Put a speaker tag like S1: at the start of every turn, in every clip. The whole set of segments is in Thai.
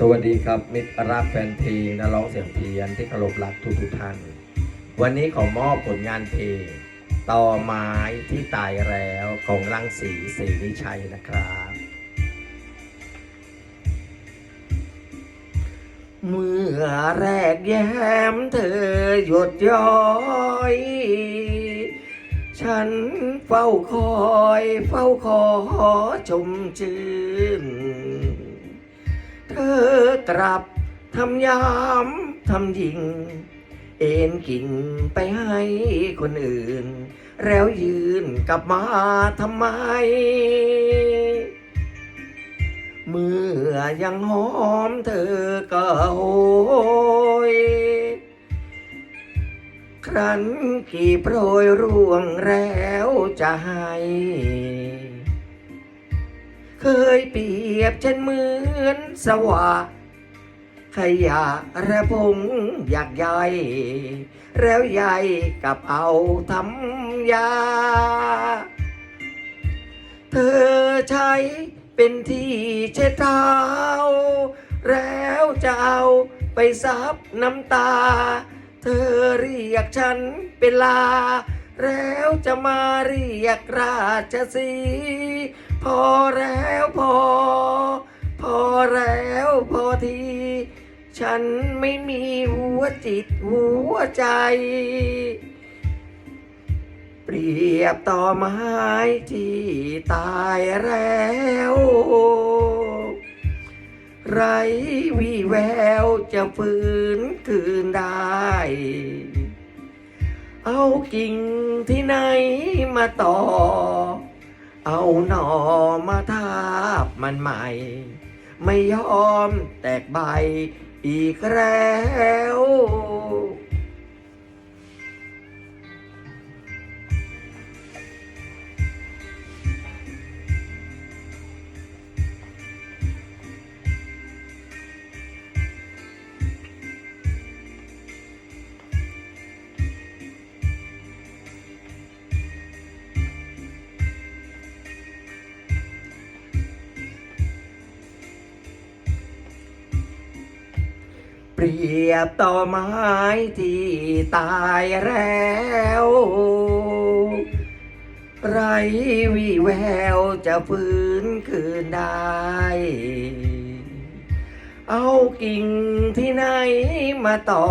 S1: สวัสดีครับ มิตรรักแฟนเพลงนักร้องเสียงเพียนที่เคารพรักทุกทุกท่าน วันนี้ขอมอบผลงานเพลงต่อไม้ที่ตายแล้วของรังสีศรีนิชัยนะครับ เมื่อแรกแย้มเธอหยดย้อยฉันเฝ้าคอย เฝ้าขอชมชื่น เธอกลับทำยามทำยิง เอ็นกิ่งไปให้คนอื่น แล้วยืนกลับมาทำไม เมื่อยังหอมเธอก็โหยครั้นกี่โปรยร่วงแล้วจะให้ เคยเปรียบฉันเหมือนสวะขยะระพงอยากใยแล้วใยกับเอาทำยา เธอใช้เป็นที่เช็ดเท้า แล้วจะเอาไปซับน้ำตา เธอเรียกฉันเป็นลา แล้วจะมาเรียกราชสี พอแล้วพอ พอแล้วพอที ฉันไม่มีหัวจิตหัวใจ เปรียบต่อไม้ที่ตายแล้ว ไรวี่แววจะฟื้นคืนได้ เอากิ่งที่ไหนมาต่อ เอาหน่อมาทาบมันใหม่ ไม่ยอมแตกใบอีกแล้ว เปรียบต่อไม้ที่ตายแล้วไรวีแววจะฟื้นคืนได้ เอากิ่งที่ไหนมาต่อ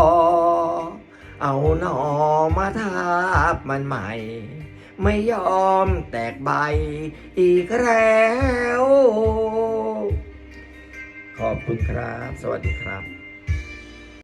S1: เอาหน่อมาทาบมันใหม่ ไม่ยอมแตกใบอีกแล้ว ขอบคุณครับ สวัสดีครับ